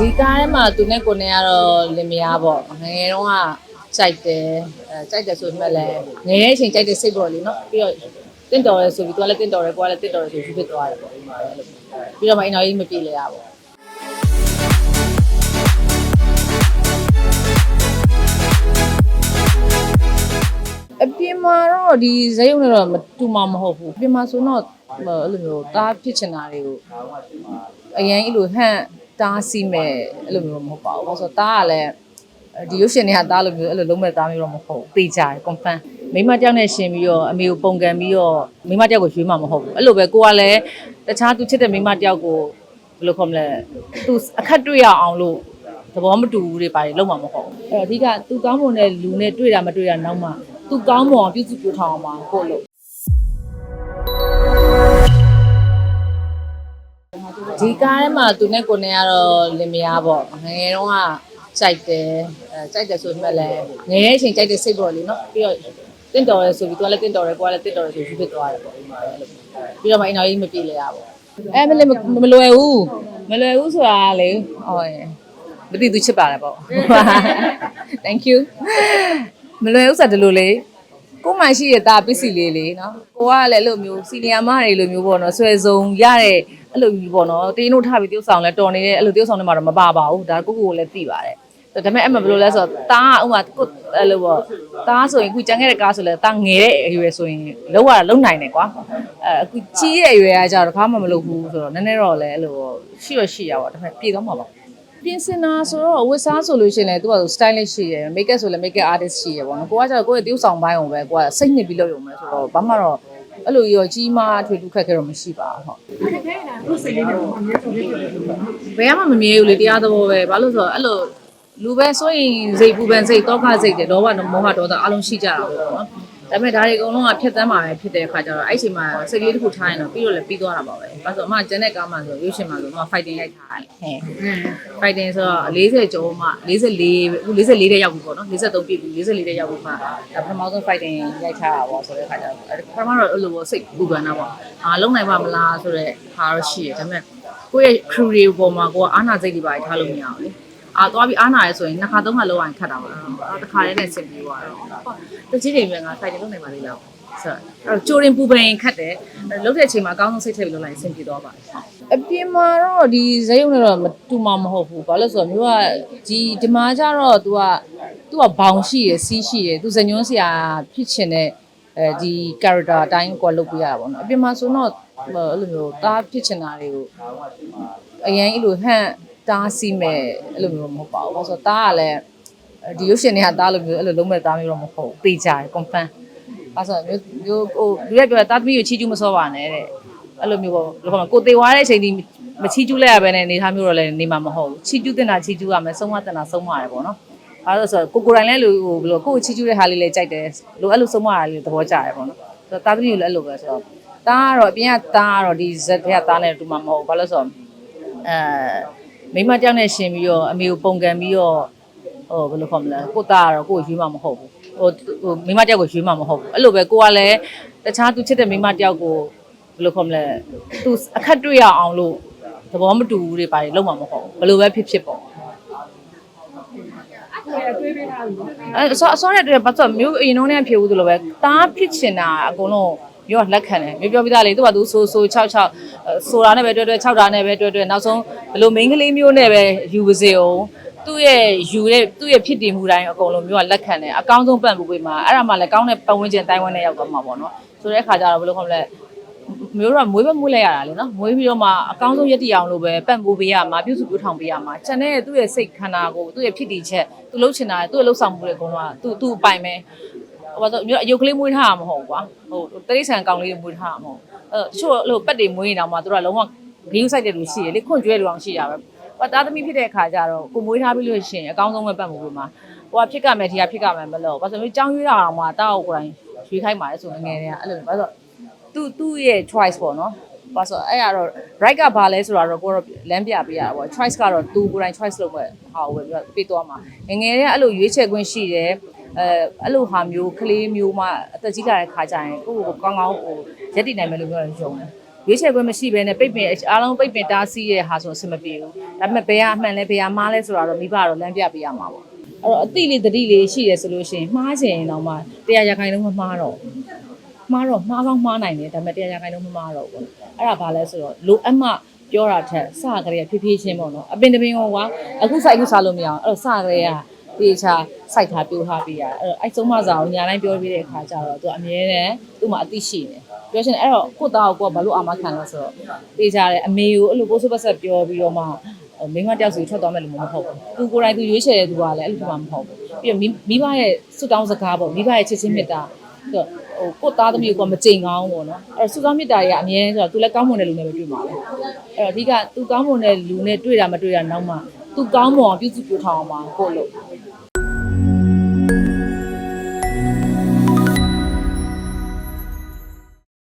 ဒီကားထဲမှာသူနဲ့ကိုနဲ့ကတော့လင်မယားပေါ့ငယ်ငယ်တုန်းကကြိုက်တယ်အဲကြိုက်တယ်ဆိုပေမဲ့လည်းငယ်တဲ့အချိန်ကြိုက်တဲ့စိတ်ပေါ့လေနော်ပြီးတော့တင့်တော်ရဲဆိုပြီးသူကလည်းတင့်တော်ရဲကိုကလည်းတင့်တော်ရဲဆိုပြီးဖြစ်သွားတယ်ပေါ့ပြီးတော့မှအင်တော်ကြီးမပြေလေရပေါ့အပြင်မှာတော့ဒီဇယုံနဲ့တော့မတူမှာမဟုတ်ဘူးအပြင်မှာဆိုတော့အဲ့လိုမျိုးတားဖြစ်ချင်တာတွေကိုအရင်အဲ့လိုဟန့် တားစီမဲ့အဲ့လိုမျိုးမဟုတ်ပါဘူးဘာလို့ဆိုတော့တားကလည်းဒီရုပ်ရှင်တွေကတားလို့မျိုးအဲ့လိုလုံးမဲ့တားမျိုးတော့မဟုတ်ဘူးသိကြတယ် confirm မိမတယောက်နဲ့ရှင်ပြီးတော့အမေကိုပုံကန်ပြီးတော့မိမတယောက်ကိုရွေးမှာမဟုတ်ဘူးအဲ့လိုပဲကိုကလည်းတခြားသူချစ်တဲ့မိမတယောက်ကိုဘယ်လိုခေါ်မလဲသူအခက်တွေ့ရအောင်လို့သဘောမတူဘူးတွေပါတယ်လုံးမှာမဟုတ်ဘူးအဲ့တော့အဓိကသူကောင်းမွန်တဲ့လူနဲ့တွေ့တာမတွေ့တာနောက်မှသူကောင်းမွန်အောင်ပြုစုပြောထောင်အောင်ပါကိုလို့ ဒီကားထဲမှာသူနဲ့ကိုနဲ့ကတော့လင်မယားပေါ့ငယ်ငယ်တုန်းကကြိုက်တယ်အဲကြိုက်တယ်ဆိုပေမဲ့လည်းငယ်တဲ့အချိန်ကြိုက်တဲ့စိတ်ပေါ့လေနော်ပြီးတော့တင့်တော်ရဲဆိုပြီးသူကလည်းတင့်တော်ရဲကိုကလည်းတင့်တော်ရဲဆိုပြီးဖြစ်သွားတယ်ပေါ့ပြီးတော့မှအင်တော်ကြီးမပြေလေရပေါ့အဲမလေးမလွယ်ဘူးမလွယ်ဘူးဆိုတာလေဟောမသိသူချစ်ပါတယ်ပေါ့ thank you မလွယ်ဥစ္စာဒီလိုလေ ကိုယ်မှရှိရတာပစ္စည်းလေးလေနော်ကိုကလည်းအဲ့လိုမျိုးစီနီယာမတွေလိုမျိုးပေါ့နော်ဆွဲစုံရတဲ့အဲ့လိုမျိုးပေါ့နော်တင်းတို့ထားပြီး tiêu ဆောင်လဲတော်နေတဲ့အဲ့လို tiêu ဆောင်တွေမှာတော့မပါပါဘူးဒါကိုကိုကိုလည်းသိပါတယ်ဒါပေမဲ့အဲ့မှာဘယ်လိုလဲဆိုတော့တားကဥမာကိုအဲ့လိုပေါ့တားဆိုရင်အခုကျန်ခဲ့တဲ့ကားဆိုလဲတားငယ်တဲ့အရွယ်ဆိုရင်လုံးဝလုံးနိုင်တယ်ကွာအဲအခုကြီးတဲ့အရွယ်ကကြတော့ဘာမှမလုပ်ဘူးဆိုတော့နည်းနည်းတော့လဲအဲ့လိုရှိရရှိရပါဒါပေမဲ့ပြေသွားမှာပါ ပြင်ဆင်တာဆိုတော့ဝတ်စားဆိုလို့ရှိရင်လည်းသူက stylish ရှိရယ် makeup ဆိုလည်း makeup artist ရှိရယ်ပေါ့နော်ကိုကကျတော့ကိုယ့်ရဲ့တယောက်ဆောင်ပိုင်းကိုပဲကိုကစိတ်နှစ်ပြီးလုပ်ရုံပဲဆိုတော့ဘာမှတော့အဲ့လိုရောကြီးမားထွေထူးခက်ခဲတော့မရှိပါဘူးဟုတ်ဘယ်မှမမြဲဘူးလေတရားသဘောပဲဘာလို့ဆိုတော့အဲ့လိုလူပဲဆိုရင်စိတ်ပူပန်စိတ်တောကစိတ်တွေလောဘမောဟဒေါသအလုံးရှိကြတာပဲပေါ့နော် ဒါပေမဲ့ဒါတွေအကုန်လုံးကဖြတ်သန်းမှာပဲဖြစ်တဲ့အခါကျတော့အဲ့ချိန်မှာစိတ်လေးတစ်ခုထားရင်တော့ပြီးတော့လည်းပြီးသွားတာပါပဲ။ဘာလို့ဆိုအမကျန်တဲ့ကားမှဆိုရုပ်ရှင်မှဆိုတော့ fighting ရိုက်ထားတယ်ဟဲ့ fighting ဆိုတော့40ကျော်မှ44အခု44တဲ့ရောက်ပြီပေါ့နော်43ပြည့်ပြီ44တဲ့ရောက်ပြီမှဒါပထမဆုံး fighting ရိုက်ထားတာပေါ့ဆိုတဲ့အခါကျတော့ပထမတော့အဲ့လိုပေါ့စိတ်ပူပန်တာပေါ့အာလုံးနိုင်ပါမလားဆိုတော့ဟာတော့ရှိတယ်ဒါပေမဲ့ကိုယ့်ရဲ့ crew တွေပေါ်မှာကိုကအာနာစိတ်တွေပါထားလို့မရအောင်လေ အာသွားပြီးအားနာရဲဆိုရင်နှစ်ခါသုံးခါလောက်ရင်ခတ်တာပါအဲ့တစ်ခါတည်းနဲ့ဆင်ပြီးသွားတော့တကြီးတွေမြန်က fighting လုပ်နိုင်ပါလေလားဆိုတော့အဲ့တော့ကြိုရင်ပူပင်ခတ်တယ်လုတ်တဲ့အချိန်မှာအကောင်းဆုံးစိတ်ထည့်ပြီးလုပ်လိုက်ရင်ဆင်ပြေသွားပါတယ်အပြင်မှာတော့ဒီဇယုံနဲ့တော့မတူမှာမဟုတ်ဘူးဘာလို့ဆိုတော့မျိုးကဒီဒီမှာကျတော့ तू က तू ကဘောင်ရှိရယ်စီးရှိရယ် तू ဇညွန်းစရာဖြစ်ချင်တဲ့အဲဒီ character အတိုင်းကိုလုပ်ပြရတာပေါ့နော်အပြင်မှာဆိုတော့အဲ့လိုမျိုးတားဖြစ်ချင်တာတွေကိုအရင်အဲ့လိုဟန့် တားစီမဲ့အဲ့လိုမျိုးမဟုတ်ပါဘူးဘာလို့ဆိုတော့တားကလည်းဒီရုပ်ရှင်တွေကတားလို့မျိုးအဲ့လိုလုံးမဲ့တားမျိုးတော့မဟုတ်ဘူးသိကြတယ် confirm အဲဆိုမျိုးမျိုးဟိုလူရက်ပြောတာသမီးကိုချီကျူးမစောပါနဲ့တဲ့အဲ့လိုမျိုးပေါ့ဘယ်လိုခေါ်မလဲကိုသေးွားတဲ့အချိန်ဒီမချီကျူးလိုက်ရဘဲနဲ့နေထားမျိုးတော့လည်းနေမှာမဟုတ်ဘူးချီကျူးတင်တာချီကျူးရမယ်ဆုံးမတင်တာဆုံးမရတယ်ပေါ့နော်အဲဒါဆိုကိုကိုယ်တိုင်လည်းလူဟိုဘယ်လိုကိုယ်ချီကျူးတဲ့ဟာလေးလည်းကြိုက်တယ်လိုအဲ့လိုဆုံးမရလေးသဘောကျတယ်ပေါ့နော်ဆိုတော့တာသမီးကိုလည်းအဲ့လိုပဲဆိုတော့တားကတော့အပြင်ကတားကတော့ဒီဇက်တွေကတားနေတူမှာမဟုတ်ဘူးဘာလို့ဆိုတော့အဲ မိမတယောက်နဲ့ရှင်ပြီးတော့အမေကိုပုံကန်ပြီးတော့ဟိုဘယ်လိုခေါ်မလဲကိုသားကတော့ကိုယ်ရွေးမှာမဟုတ်ဘူးဟိုဟိုမိမတယောက်ကိုရွေးမှာမဟုတ်ဘူးအဲ့လိုပဲကိုကလည်းတခြားသူချစ်တဲ့မိမတယောက်ကိုဘယ်လိုခေါ်မလဲသူအခက်တွေ့ရအောင်လို့သဘောမတူဘူးတွေပါတယ်လုံးမှာမဟုတ်ဘူးဘယ်လိုပဲဖြစ်ဖြစ်ပေါ့အဲဆောဆောနဲ့တွေ့ပတ်သက်မျိုးအရင်တော့နဲ့ဖြစ်ဘူးသလိုပဲတားဖြစ်ချင်တာအကုန်လုံး မျိုးကလက်ခံတယ်မျိုးပြောပြသားလေသူကသူဆိုဆို6 6ဆိုတာနဲ့ပဲတွေ့တွေ့6တာနဲ့ပဲတွေ့တွေ့နောက်ဆုံးဘယ်လိုမိန်းကလေးမျိုးနဲ့ပဲယူပါစေအောင်သူ့ရဲ့ယူတဲ့သူ့ရဲ့ဖြစ်တည်မှုတိုင်းအကုန်လုံးမျိုးကလက်ခံတယ်အကောင်းဆုံးပံ့ပိုးပေးမှာအဲ့ဒါမှလည်းကောင်းတဲ့ပတ်ဝန်းကျင်တိုင်းဝန်းနဲ့ရောက်သွားမှာပေါ့နော်ဆိုတဲ့အခါကျတော့ဘယ်လိုခေါ်မလဲမျိုးတော့မွေးပဲမွေးလိုက်ရတာလေနော်မွေးပြီးတော့မှအကောင်းဆုံးရည်တည်အောင်လို့ပဲပံ့ပိုးပေးရမှာပြုစုပြုထောင်ပေးရမှာကျန်တဲ့သူ့ရဲ့စိတ်ခန္ဓာကိုသူ့ရဲ့ဖြစ်တည်ချက်သူလှုပ်ချင်တာသူ့ရဲ့လှုပ်ဆောင်မှုတွေအကုန်လုံးကသူ့သူ့အပိုင်ပဲ ဟိုဘာလို့မျိုးအယုတ်ကလေးမွေးထားတာမဟုတ်ဘူးကွာဟိုတရိษံကောင်လေးတွေမွေးထားတာမဟုတ်အဲတချို့အဲ့လိုပက်တွေမွေးနေတာမှသူတို့ကလုံးဝဂီးယူဆိုင်တဲ့လူရှိရလေခွန့်ကျွဲလူအောင်ရှိရပဲဟိုတာသမီဖြစ်တဲ့အခါကျတော့ကိုမွေးထားပြီးလို့ရှိရင်အကောင်းဆုံးပဲပတ်မှုပေးမှာဟိုကဖြစ်ကမယ်ဒီကဖြစ်ကမယ်မလို့ဘာလို့မျိုးကြောင်းရွေးတာအောင်မှတောက်ကိုယ်တိုင်ရွေးခိုင်းပါတယ်ဆိုငယ်ငယ်တည်းကအဲ့လိုဘာလို့သူ့သူ့ရဲ့ choice ပေါ့နော်ဘာဆိုအဲ့ရတော့ right ကဘာလဲဆိုတော့ကိုတော့လမ်းပြပေးရတာပေါ့ choice ကတော့သူကိုယ်တိုင် choice လုပ်မဲ့ဟာကိုပဲပြီးသွားမှာငငယ်တည်းကအဲ့လိုရွေးချယ်ခွင့်ရှိတယ် အဲအဲ့လိုဟာမျိုးကလေးမျိုးမှအသက်ကြီးလာတဲ့ခါကျရင်ကိုယ့်ကိုယ်ကောင်းကောင်းဟိုရက်တည်နိုင်မယ်လို့ပြောရင်ယုံတယ်ရွေးချယ်ခွင့်မရှိဘဲနဲ့ပိတ်ပင်အားလုံးပိတ်ပင်တားဆီးရဲ့ဟာဆိုအဆင်မပြေဘူးဒါပေမဲ့ဘယ်ဟာမှန်လဲဘယ်ဟာမှားလဲဆိုတာတော့မိဘကတော့လမ်းပြပေးရမှာပေါ့အဲ့တော့အတိလေးတတိလေးရှိတယ်ဆိုလို့ရှိရင်မှားချင်ရင်တော့မှတရားရခိုင်လုံးမမှားတော့ဘူးမှားတော့မှားကောင်းမှားနိုင်တယ်ဒါပေမဲ့တရားရခိုင်လုံးမမှားတော့ဘူးအဲ့ဒါဘာလဲဆိုတော့လိုအပ်မှပြောတာထက်စကြရဖြည်းဖြည်းချင်းပေါ့နော်အပင်တပင်ရောကွာအခုစိုက်အခုစားလို့မရအောင်အဲ့တော့စကြရ တေချာစိုက်ထားပြိုးထားပေးရအဲ့တော့အဲ့ဆုံးမစားကိုညာတိုင်းပြောပြတဲ့အခါကျတော့သူအမြဲတမ်းသူ့မှာအသိရှိနေပြောရှင်အဲ့တော့ကိုသားကိုကဘာလို့အာမခံလဲဆိုတော့တေချာတယ်အမေကိုအဲ့လိုပိုးစပတ်ဆက်ပြောပြီးတော့မှမိမတယောက်စီထွက်သွားမယ်လို့မဟုတ်ဘူးသူကိုယ်တိုင်သူရွေးချယ်တဲ့သူကလည်းအဲ့လိုမှမဟုတ်ဘူးပြီးတော့မိဘရဲ့စွတောင်းစကားပေါ့မိဘရဲ့ချစ်ချင်းမေတ္တာဆိုတော့ဟိုကိုသားသမီးကိုကမကြိမ်ကောင်းပေါ့နော်အဲ့တော့စွတောင်းမေတ္တာတွေကအမြဲဆိုတော့သူလည်းကောင်းမွန်တဲ့လူနဲ့ပဲတွေ့မှာပဲအဲ့တော့အဓိကသူကောင်းမွန်တဲ့လူနဲ့တွေ့တာမတွေ့တာနောက်မှသူကောင်းမွန်အောင်ပြုစုပြောထားအောင်ပါကိုလို့